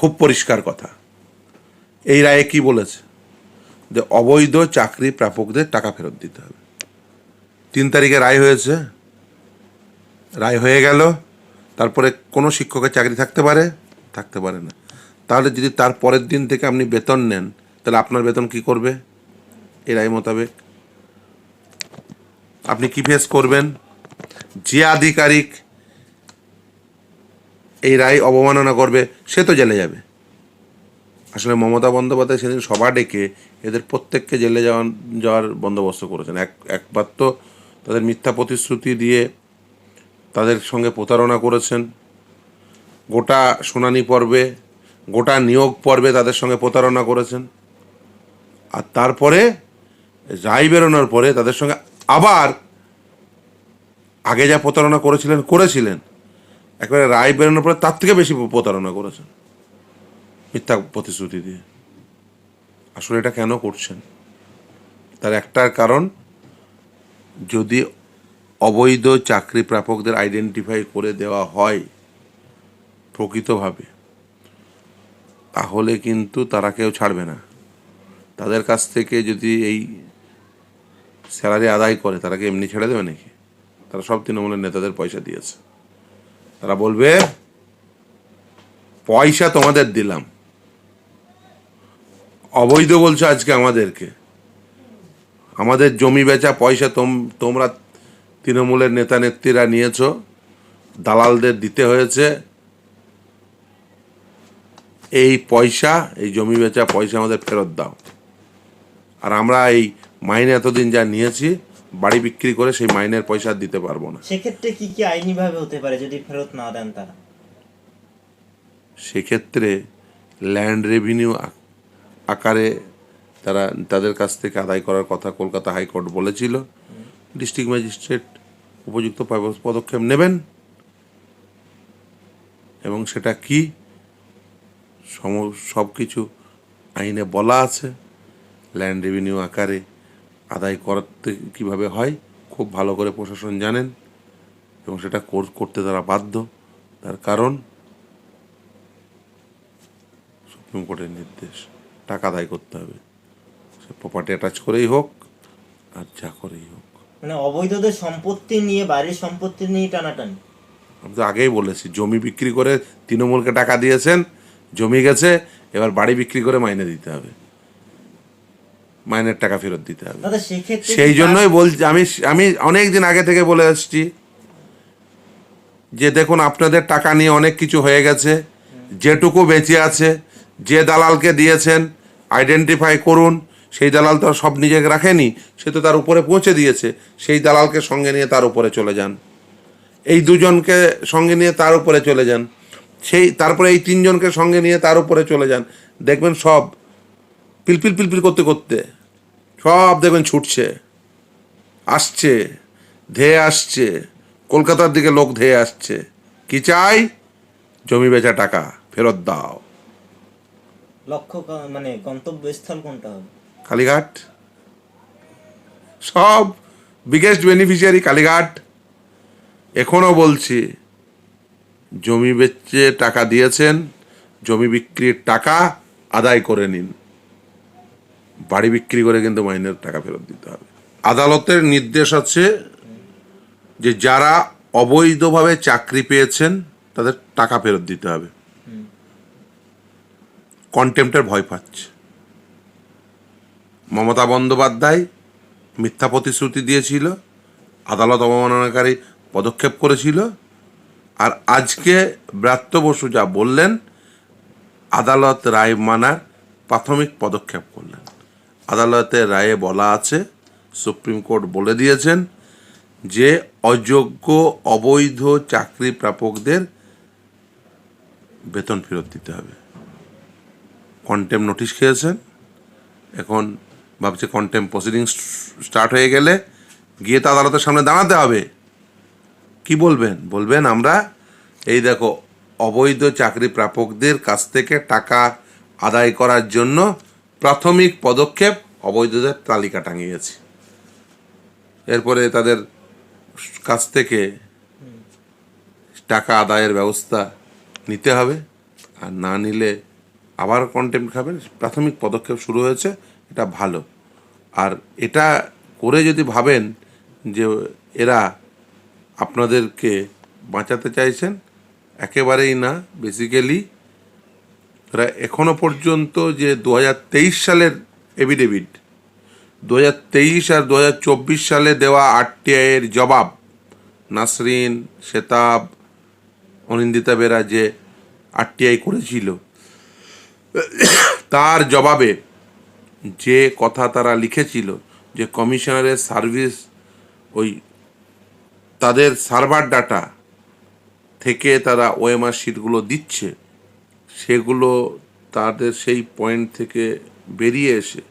খুব পরিষ্কার কথা। এই রায়ে কি বলেছে? যে অবৈধ চাকরি প্রাপকদের টাকা ফেরত দিতে হবে। তিন তারিখে রায় হয়েছে। রায় হয়ে গেল। তারপরে কোনো শিক্ষকের চাকরি থাকতে পারে? থাকতে পারে না। তাহলে যদি তার পরের দিন থেকে আপনি বেতন নেন, তাহলে আপনার বেতন কি করবে? এই রায় মোতাবেক। আপনি কি ফেস করবেন? যে আধিকারিক এই রায় অবমাননা করবে, সে তো জেলে যাবে। আসলে মমতা বন্দ্যোপাধ্যায় সেদিন সভা ডেকে এদের প্রত্যেককে জেলে যাওয়ার যাওয়ার বন্দোবস্ত করেছেন। এক, একবার তো তাদের মিথ্যা প্রতিশ্রুতি দিয়ে তাদের সঙ্গে প্রতারণা করেছেন। গোটা শুনানি পর্বে, গোটা নিয়োগ পর্বে তাদের সঙ্গে প্রতারণা করেছেন। আর তারপরে রায় বেরোনোর পরে তাদের সঙ্গে আবার আগে যা প্রতারণা করেছিলেন করেছিলেন। একবারে রায় বেরোনোর পরে তার থেকে বেশি প্রতারণা করেছেন। মিথ্যা প্রতিশ্রুতি দিয়ে। আসলে এটা কেন করছেন? তার একটার কারণ, যদি অবৈধ চাকরি প্রাপকদের আইডেন্টিফাই করে দেওয়া হয় প্রকৃতভাবে, তাহলে কিন্তু তারা কেউ ছাড়বে না। তাদের কাছ থেকে যদি এই স্যালারি আদায় করে, তারা কি এমনি ছেড়ে দেবে নাকি? তারা সব তৃণমূলের নেতাদের পয়সা দিয়েছে। তারা বলবে, পয়সা তোমাদের দিলাম। অবৈধ বলছো আজকে আমাদেরকে। আমাদের জমি বেচা পয়সা তোম, তোমরা তৃণমূলের নেতা নেত্রীরা নিয়েছো, দালালদের দিতে হয়েছে। এই পয়সা, এই জমি বেচা পয়সা আমাদের ফেরত দাও। আর আমরা এই মাইনে এতদিন যা নিয়েছি বাড়ি বিক্রি করে সেই মাইনের পয়সা দিতে পারব না। সেক্ষেত্রে কি কি আইনি ভাবে হতে পারে যদি ফেরত না দেন তারা? সেক্ষেত্রে ল্যান্ড রেভিনিউ আকারে তারা তাদের কাছ থেকে আদায় করার কথা কলকাতা হাইকোর্ট বলেছিল। ডিস্ট্রিক্ট ম্যাজিস্ট্রেট উপযুক্ত পদক্ষেপ নেবেন। এবং সেটা কি? সম সব কিছু আইনে বলা আছে। ল্যান্ড রেভিনিউ আকারে আদায় করতে কীভাবে হয় খুব ভালো করে প্রশাসন জানেন এবং সেটা কর- করতে তারা বাধ্য। তার কারণ সুপ্রিম কোর্টের নির্দেশ টাকা আদায় করতে হবে। সে প্রপার্টি অ্যাটাচ করেই হোক আর যা করেই হোক। মানে অবৈধদের সম্পত্তি নিয়ে বাড়ির সম্পত্তি নিয়ে টানাটানি? আমি তো আগেই বলেছি জমি বিক্রি করে তৃণমূলকে টাকা দিয়েছেন জমি গেছে এবার বাড়ি বিক্রি করে মাইনে দিতে হবে। মাইনের টাকা ফেরত দিতে হবে। সেই জন্যই বলছি আমি আমি অনেক দিন আগে থেকে বলে আসছি যে দেখুন আপনাদের টাকা নিয়ে অনেক কিছু হয়ে গেছে। যেটুকু বেঁচে আছে যে দালালকে দিয়েছেন আইডেন্টিফাই করুন। সেই দালাল তো আর সব নিজেকে রাখেনি সে তো তার উপরে পৌঁছে দিয়েছে। সেই দালালকে সঙ্গে নিয়ে তার উপরে চলে যান। এই দুজনকে সঙ্গে নিয়ে তার উপরে চলে যান। সেই তারপরে এই তিনজনকে সঙ্গে নিয়ে তার উপরে চলে যান। দেখবেন সব পিলপিল পিলপিল করতে করতে সব দেখবেন ছুটছে। আসছে ধেয়ে আসছে কলকাতার দিকে লোক ধেয়ে আসছে। কি চাই? জমি বেচা টাকা ফেরত দাও। লক্ষ্য মানে গন্তব্যস্থল কোনটা হবে? কালীঘাট। সব বিগেস্ট বেনিফিশিয়ারি কালীঘাট। এখনও বলছি জমি বেচে টাকা দিয়েছেন জমি বিক্রির টাকা আদায় করে নিন। বাড়ি বিক্রি করে কিন্তু মাইনের টাকা ফেরত দিতে হবে। আদালতের নির্দেশ আছে যে যারা অবৈধভাবে চাকরি পেয়েছেন, তাদের টাকা ফেরত দিতে হবে। কন্টেম্পটের ভয় পাচ্ছে। মমতা বন্দ্যোপাধ্যায় মিথ্যা প্রতিশ্রুতি দিয়েছিল, আদালত অবমাননাকারী পদক্ষেপ করেছিল, আর আজকে ব্রাত্য বসু যা বললেন, আদালত রায় মানার প্রাথমিক পদক্ষেপ করলেন। আদালতের রায়ে বলা আছে, সুপ্রিম কোর্ট বলে দিয়েছেন যে অযোগ্য অবৈধ চাকরি প্রাপকদের বেতন ফেরত দিতে হবে। কন্টেম নোটিশ খেয়েছেন। এখন ভাবছে কন্টেম প্রসিডিং স্টার্ট হয়ে গেলে গিয়ে তো আদালতের সামনে দাঁড়াতে হবে। কি বলবেন? বলবেন আমরা, এই দেখো, অবৈধ চাকরি প্রাপকদের কাছ থেকে টাকা আদায় করার জন্য প্রাথমিক পদক্ষেপ অবৈধদের তালিকা টাঙিয়েছি। এরপরে তাদের কাছ থেকে টাকা আদায়ের ব্যবস্থা নিতে হবে। আর না নিলে আবার কন্টেম্প খাবেন প্রাথমিক পদক্ষেপ শুরু হয়েছে, এটা ভালো। আর এটা করে যদি ভাবেন যে এরা আপনাদেরকে বাঁচাতে চাইছেন, একেবারেই না। বেসিক্যালি এরা এখনও পর্যন্ত যে দু হাজার তেইশ সালের এভিডেভিট দু হাজার তেইশ আর দু হাজার চব্বিশ সালে দেওয়া আরটিআইয়ের জবাব, নাসরিন, শেতাব, অনিন্দিতা বেরা যে আরটিআই করেছিল, তার জবাবে যে কথা তারা লিখেছিল, যে কমিশনারের সার্ভিস, ওই তাদের সার্ভার ডাটা থেকে তারা ওএমআর শিটগুলো দিচ্ছে সেগুলো তাদের সেই পয়েন্ট থেকে বেরিয়ে এসে,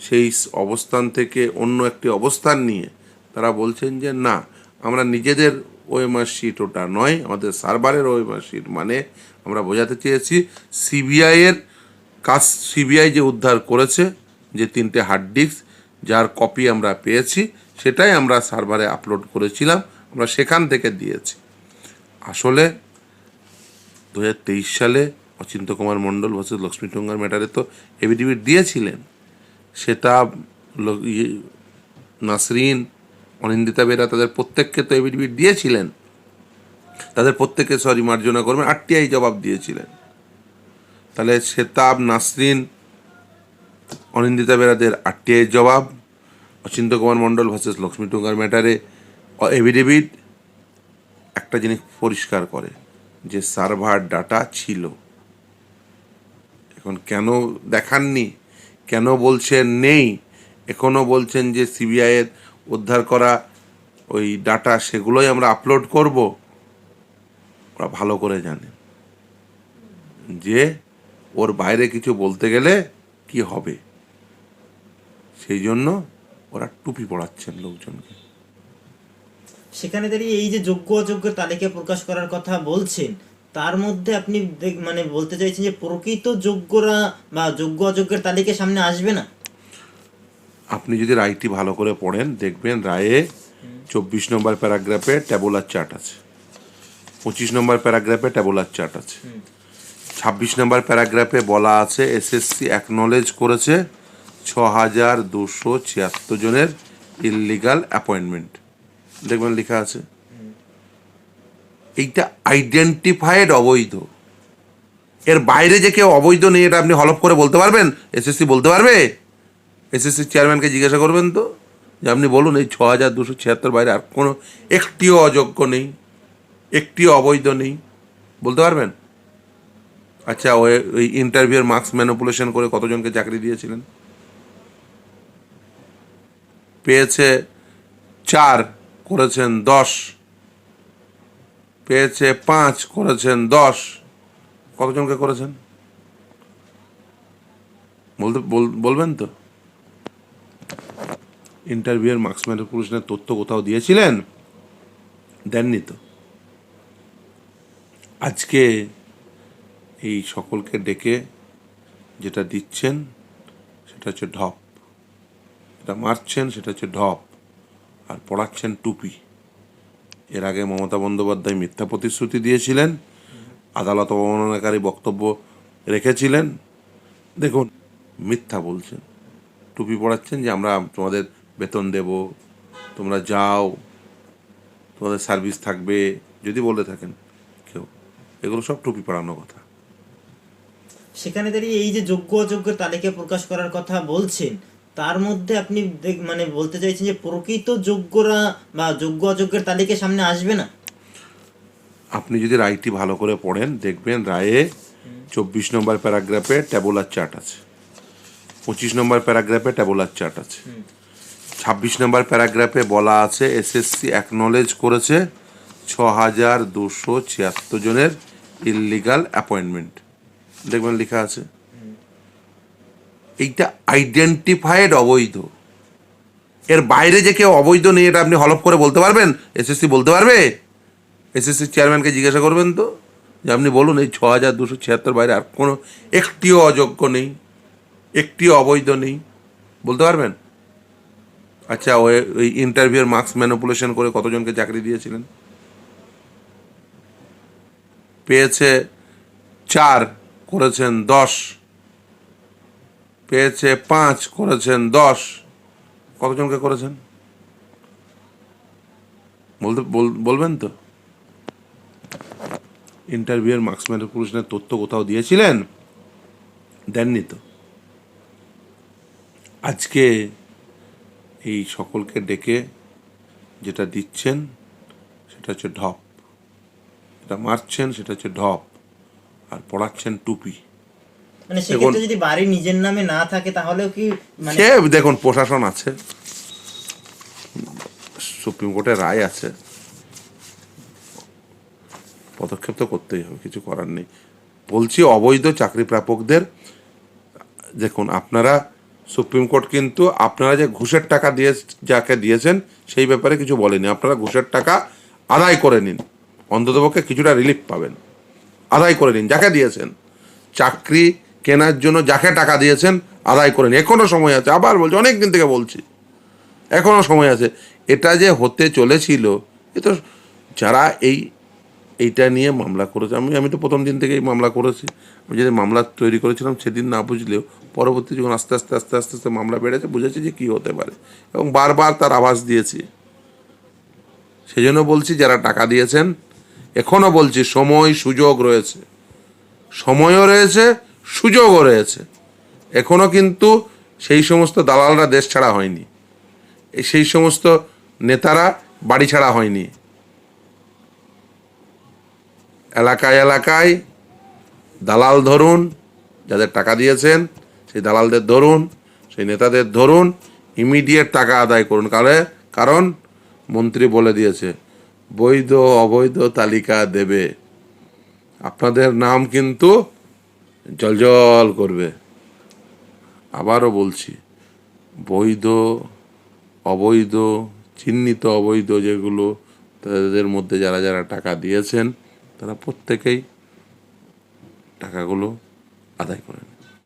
সেই অবস্থান থেকে অন্য একটি অবস্থান নিয়ে তারা বলছেন যে, না, আমরা নিজেদের ওএমআর শিট ওটা নয়, আমাদের সার্ভারের ওএমআর শিট মানে আমরা বোঝাতে চেয়েছি সিবিআইয়ের কাজ সিবিআই যে উদ্ধার করেছে, যে তিনটে হার্ড ডিস্ক যার কপি আমরা পেয়েছি, সেটাই আমরা সার্ভারে আপলোড করেছিলাম, আমরা সেখান থেকে দিয়েছি। আসলে দু হাজার তেইশ সালে অচিন্ত কুমার মণ্ডল ভার্সেস লক্ষ্মী টঙ্গার ম্যাটারে তো এভিডেভিট দিয়েছিলেন। সেটা ইয়ে, নাসরিন অনিন্দিতা বেরা তাদের প্রত্যেককে তো এভিডেভিট দিয়েছিলেন। তাদের প্রত্যেককে সরি মার্জনা করবেন আরটিআই জবাব দিয়েছিলেন। তাহলে সেতাব নাসরিন অনিন্দিতা বেরাদের আরটিআই জবাব অচিন্ত কুমার মণ্ডল ভার্সেস লক্ষ্মী টুঙ্গার ম্যাটারে এভিডেভিট একটা জিনিস পরিষ্কার করে যে সার্ভার ডাটা ছিল। এখন কেন দেখাননি? কেন বলছেন নেই? এখনও বলছেন যে সিবিআইয়ের উদ্ধার করা ওই ডাটা সেগুলোই আমরা আপলোড করব। ওরা ভালো করে জানে। যে ওর বাইরে কিছু বলতে গেলে কি হবে? সেই জন্য ওরা টুপি পড়াচ্ছেন লোকজনকে। সেখানে দাঁড়িয়ে এই যে যোগ্য অযোগ্য তালিকা প্রকাশ করার কথা বলছেন তার মধ্যে আপনি মানে বলতে চাইছেন যে প্রকৃত যোগ্যরা বা যোগ্য অযোগ্যের তালিকা সামনে আসবে না? আপনি যদি রায়টি ভালো করে পড়েন দেখবেন রায়ে চব্বিশ নম্বর প্যারাগ্রাফে ট্যাবুলার চার্ট আছে। পঁচিশ নম্বর প্যারাগ্রাফে ট্যাবুলার চার্ট আছে। ছাব্বিশ নম্বর প্যারাগ্রাফে বলা আছে এসএসসি অ্যাকনলেজ করেছে ছ হাজার দুশো ছিয়াত্তর জনের ইললিগাল অ্যাপয়েন্টমেন্ট দেখবেন লেখা আছে। এইটা আইডেন্টিফাইড অবৈধ। এর বাইরে যে কেউ অবৈধ নেই, এটা আপনি হলফ করে বলতে পারবেন? এসএসসি বলতে পারবে? এসএসসি চেয়ারম্যানকে জিজ্ঞাসা করবেন তো, যে আপনি বলুন, এই ছ হাজার দুশো ছিয়াত্তর বাইরে আর কোনো একটিও অযোগ্য নেই, একটিও অবৈধ নেই, বলতে পারবেন? আচ্ছা ওই ওই ইন্টারভিউর মার্কস ম্যানিপুলেশন করে কতজনকে চাকরি দিয়েছিলেন? পেয়েছে চার, করেছেন দশ। পেয়েছে পাঁচ, করেছেন দশ। কতজনকে করেছেন? বলতে, বল- বলবেন তো? ইন্টারভিউয়ের মার্কস পুরুষের তথ্য কোথাও দিয়েছিলেন? দেননি তো। আজকে এই সকলকে ডেকে যেটা দিচ্ছেন, সেটা হচ্ছে ঢপ। এটা মারছেন, সেটা হচ্ছে ঢপ। আর পড়াচ্ছেন টুপি। এর আগে মমতা বন্দ্যোপাধ্যায় মিথ্যা প্রতিশ্রুতি দিয়েছিলেন, আদালত অবমাননাকারী বক্তব্য রেখেছিলেন। দেখুন, মিথ্যা বলছেন। টুপি পড়াচ্ছেন যে আমরা তোমাদের বেতন দেব, তোমরা যাও, তোমাদের সার্ভিস থাকবে, যদি বলে থাকেন কেউ। এগুলো সব টুপি পড়ানো কথা। সেখানে দাঁড়িয়ে এই যে যোগ্য অযোগ্য তালিকা প্রকাশ করার কথা বলছেন তার মধ্যে আপনি মানে বলতে চাইছেন যে প্রকৃত যোগ্যরা বা যোগ্য অযোগ্যের তালিকা সামনে আসবে না? আপনি যদি রায়টি ভালো করে পড়েন দেখবেন রায়ে চব্বিশ নম্বর প্যারাগ্রাফে ট্যাবুলার চার্ট আছে। পঁচিশ নম্বর প্যারাগ্রাফে ট্যাবুলার চার্ট আছে। ছাব্বিশ নম্বর প্যারাগ্রাফে বলা আছে এসএসসি অ্যাকনলেজ করেছে ছ হাজার দুশো ছিয়াত্তর জনের ইললিগাল অ্যাপয়েন্টমেন্ট দেখবেন লেখা আছে। এইটা আইডেন্টিফাইড অবৈধ। এর বাইরে যে কেউ অবৈধ নেই, এটা আপনি হলফ করে বলতে পারবেন? এসএসসি বলতে পারবে? এসএসসি চেয়ারম্যানকে জিজ্ঞাসা করবেন তো, যে আপনি বলুন, এই ছ হাজার দুশো ছিয়াত্তর বাইরে আর কোনো একটিও অযোগ্য নেই, একটিও অবৈধ নেই, বলতে পারবেন? আচ্ছা ওই ওই ইন্টারভিউর মার্কস ম্যানিপুলেশন করে কতজনকে চাকরি দিয়েছিলেন? পেয়েছে চার, করেছেন দশ। পেয়েছে পাঁচ, করেছেন দশ। কতজনকে করেছেন? বলতে, বল- বলবেন তো? ইন্টারভিউয়ের মার্কসম্যানের পুরুষের তথ্য কোথাও দিয়েছিলেন? দেননি তো। আজকে এই সকলকে ডেকে যেটা দিচ্ছেন, সেটা হচ্ছে ঢপ। যেটা মারছেন, সেটা হচ্ছে ঢপ। আর পড়াচ্ছেন টুপি। মানে সেক্ষেত্রে যদি বাড়ি নিজের নামে না থাকে তাহলেও কি মানে সে দেখুন প্রশাসন আছে। সুপ্রিম কোর্টের রায় আছে। পদক্ষেপ তো করতেই হবে কিছু করার নেই। বলছি অবৈধ চাকরি প্রাপকদের দেখুন আপনারা সুপ্রিম কোর্ট কিন্তু আপনারা যে ঘুষের টাকা দিয়ে যাকে দিয়েছেন সেই ব্যাপারে কিছু বলেনি। আপনারা ঘুষের টাকা আদায় করে নিন। অন্ততপক্ষে কিছুটা রিলিফ পাবেন। আদায় করে নিন যাকে দিয়েছেন। চাকরি কেনার জন্য যাকে টাকা দিয়েছেন আদায় করে নিন এখনও সময় আছে। আবার বলছি অনেক দিন থেকে বলছি। এখনও সময় আছে। এটা যে হতে চলেছিল, এ তো যারা এই, এইটা নিয়ে মামলা করেছে, আমি আমি তো প্রথম দিন থেকেই মামলা করেছি। আমি যদি মামলা তৈরি করেছিলাম, সেদিন না বুঝলেও পরবর্তী যখন আস্তে আস্তে আস্তে আস্তে আস্তে মামলা বেড়েছে, বুঝেছি যে কী হতে পারে। এবং বারবার তার আভাস দিয়েছি। সেই জন্য বলছি, যারা টাকা দিয়েছেন এখনও বলছি, সময় সুযোগ রয়েছে। সময়ও রয়েছে সুযোগও রয়েছে। এখনও কিন্তু সেই সমস্ত দালালরা দেশ ছাড়া হয়নি। সেই সমস্ত নেতারা বাড়ি ছাড়া হয়নি। এলাকায় এলাকায় দালাল ধরুন, যাদের টাকা দিয়েছেন, সেই দালালদের ধরুন, সেই নেতাদের ধরুন ইমিডিয়েট টাকা আদায় করুন। কারণ কারণ মন্ত্রী বলে দিয়েছে, বৈধ অবৈধ তালিকা দেবে। আপনাদের নাম কিন্তু জলজল করবে। আবারও বলছি, বৈধ, অবৈধ, চিহ্নিত অবৈধ যেগুলো তাদের মধ্যে যারা যারা টাকা দিয়েছেন, তারা প্রত্যেকেই টাকাগুলো আদায় করেন